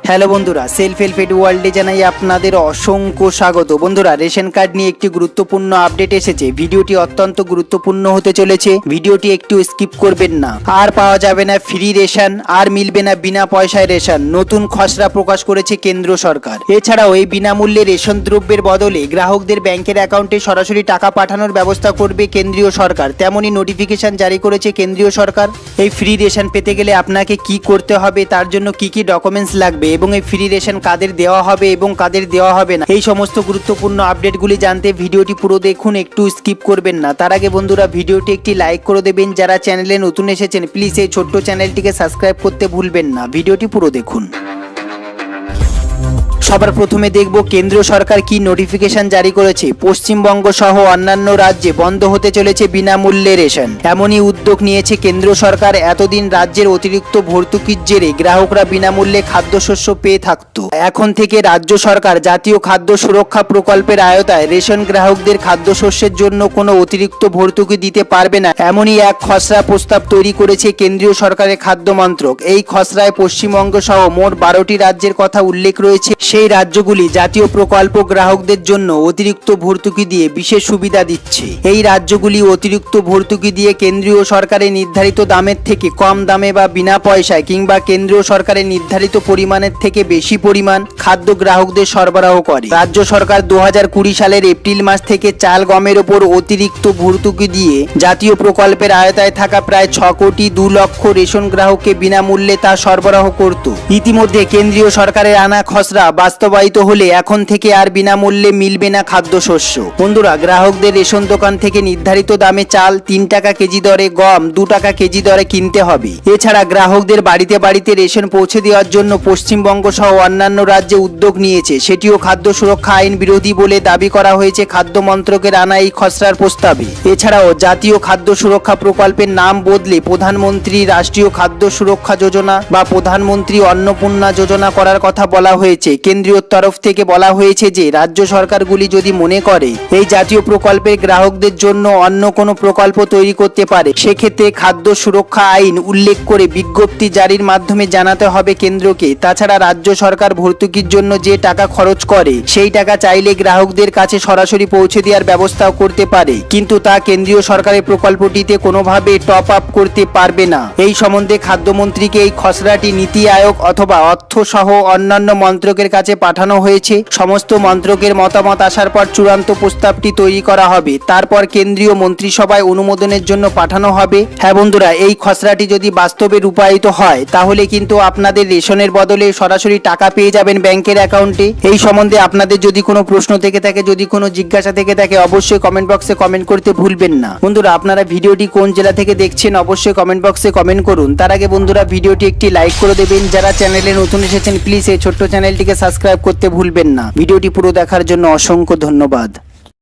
Hello বন্ধুরা self help add ওয়ার্ল্ডে জানাই আপনাদের অসংখ্য স্বাগত। বন্ধুরা, রেশন কার্ড নিয়ে একটি গুরুত্বপূর্ণ আপডেট এসেছে। ভিডিওটি অত্যন্ত গুরুত্বপূর্ণ হতে চলেছে। ভিডিওটি একটু স্কিপ করবেন না। আর পাওয়া যাবে না ফ্রি রেশন, আর মিলবে না বিনা পয়সায় রেশন। নতুন খসড়া প্রকাশ করেছে কেন্দ্র সরকার। এছাড়াও এই বিনামূল্যে রেশন দ্রব্যের বদলে গ্রাহকদের ব্যাংকের অ্যাকাউন্টে সরাসরি টাকা পাঠানোর ব্যবস্থা করবে কেন্দ্রীয় সরকার। তেমনই নোটিফিকেশন জারি করেছে কেন্দ্রীয় সরকার। এই ফ্রি রেশন পেতে গেলে আপনাকে কি করতে হবে, তার জন্য কি কি ডকুমেন্টস লাগবে এবং এই ফ্রি রেশন কাদের দেওয়া হবে এবং কাদের দেওয়া হবে না। এই সমস্ত গুরুত্বপূর্ণ আপডেটগুলি জানতে ভিডিওটি পুরো দেখুন, একটু স্কিপ করবেন না। তার আগে বন্ধুরা, ভিডিওটি একটি লাইক করে দেবেন। যারা চ্যানেলে নতুন এসেছেন প্লিজ এই ছোট্ট চ্যানেলটিকে সাবস্ক্রাইব করতে ভুলবেন না। ভিডিওটি পুরো দেখুন। সবার প্রথমে দেখব কেন্দ্র সরকার কি নোটিফিকেশন জারি করেছে। পশ্চিমবঙ্গ সহ অন্যান্য রাজ্যে বন্ধ হতে চলেছে বিনামূল্যে রেশন। এমনই উদ্যোগ নিয়েছে কেন্দ্র সরকার। এতদিন রাজ্যের অতিরিক্ত ভর্তুকির জেরে গ্রাহকরা বিনামূল্যে খাদ্যশস্য পেয়ে থাকতো। এখন থেকে রাজ্য সরকার জাতীয় খাদ্য সুরক্ষা প্রকল্পের আয়তায় রেশন গ্রাহকদের খাদ্যশস্যের জন্য কোনো অতিরিক্ত ভর্তুকি দিতে পারবে না। এমনই এক খসড়া প্রস্তাব তৈরি করেছে কেন্দ্রীয় সরকারের খাদ্য মন্ত্রক। এই খসড়ায় পশ্চিমবঙ্গ সহ মোট বারোটি রাজ্যের কথা উল্লেখ রয়েছে। সেই রাজ্যগুলি জাতীয় প্রকল্প গ্রাহকদের জন্য অতিরিক্ত ভর্তুকি দিয়ে বিশেষ সুবিধা দিচ্ছে। এই রাজ্যগুলি অতিরিক্ত ভর্তুকি দিয়ে কেন্দ্রীয় সরকারের নির্ধারিত দামের থেকে কম দামে বা বিনা পয়সায় কিংবা কেন্দ্রীয় সরকারের নির্ধারিত পরিমাণের থেকে বেশি পরিমাণ খাদ্য গ্রাহকদের সরবরাহ করে। রাজ্য সরকার দু সালের এপ্রিল মাস থেকে চাল গমের ওপর অতিরিক্ত ভর্তুকি দিয়ে জাতীয় প্রকল্পের আয়তায় থাকা প্রায় ছ কোটি দু লক্ষ রেশন গ্রাহককে বিনামূল্যে তা সরবরাহ করত। ইতিমধ্যে কেন্দ্রীয় সরকারের আনা খসড়া বাস্তবায়িত হলে এখন থেকে আর বিনামূল্যে মিলবে না খাদ্যশস্য। বন্ধুরা, গ্রাহকদের রেশন দোকান থেকে নির্ধারিত দামে চাল তিন টাকা কেজি দরে, গম দু টাকা কেজি দরে কিনতে হবে। এছাড়া গ্রাহকদের বাড়িতে বাড়িতে রেশন পৌঁছে দেওয়ার জন্য পশ্চিমবঙ্গ সহ অন্যান্য রাজ্যে উদ্যোগ নিয়েছে। সেটিও খাদ্য সুরক্ষা আইন বিরোধী বলে দাবি করা হয়েছে খাদ্য মন্ত্রকের আনা এই খসড়ার প্রস্তাবে। এছাড়াও জাতীয় খাদ্য সুরক্ষা প্রকল্পের নাম বদলে প্রধানমন্ত্রী রাষ্ট্রীয় খাদ্য সুরক্ষা যোজনা বা প্রধানমন্ত্রী অন্নপূর্ণা যোজনা করার কথা বলা হয়েছে। কেন্দ্রীয় তরফ থেকে বলা হয়েছে যে, রাজ্য সরকারগুলি যদি মনে করে এই জাতীয় প্রকল্পের গ্রাহকদের জন্য অন্য কোনো প্রকল্প তৈরি করতে পারে, সেক্ষেত্রে খাদ্য সুরক্ষা আইন উল্লেখ করে বিজ্ঞপ্তি জারির মাধ্যমে জানাতে হবে কেন্দ্রকে। তাছাড়া রাজ্য সরকার ভর্তুকির জন্য যে টাকা খরচ করে, সেই টাকা চাইলে গ্রাহকদের কাছে সরাসরি পৌঁছে দেওয়ার ব্যবস্থাও করতে পারে। কিন্তু তা কেন্দ্রীয় সরকারের প্রকল্পটিতে কোনোভাবে টপ আপ করতে পারবে না। এই সম্বন্ধে খাদ্যমন্ত্রীকে এই খসড়াটি নীতি আয়োগ অথবা অর্থ সহ অন্যান্য মন্ত্রকের কাছে পাঠানো হয়েছে। সমস্ত মন্ত্রকের মতামত আসার পর চূড়ান্ত প্রস্তাবটি তৈরি করা হবে। তারপর কেন্দ্রীয় মন্ত্রিসভায় অনুমোদনের জন্য পাঠানো হবে। হ্যাঁ বন্ধুরা, এই খসড়াটি যদি বাস্তবে রূপায়িত হয়, তাহলে কিন্তু আপনাদের রেশনের বদলে সরাসরি টাকা পেয়ে যাবেন ব্যাংকের অ্যাকাউন্টে। এই সম্বন্ধে আপনাদের যদি কোনো প্রশ্ন থেকে থাকে, যদি কোনো জিজ্ঞাসা থেকে থাকে, অবশ্যই কমেন্ট বক্সে কমেন্ট করতে ভুলবেন না। বন্ধুরা, আপনারা ভিডিওটি কোন জেলা থেকে দেখছেন, অবশ্যই কমেন্ট বক্সে কমেন্ট করুন। তার আগে বন্ধুরা, ভিডিওটি একটি লাইক করে দেবেন। যারা চ্যানেলে নতুন এসেছেন প্লিজ এই ছোট্ট চ্যানেলটিকে সাবস্ক্রাইব করতে ভুলবেন না। ভিডিওটি পুরো দেখার জন্য অসংখ্য ধন্যবাদ।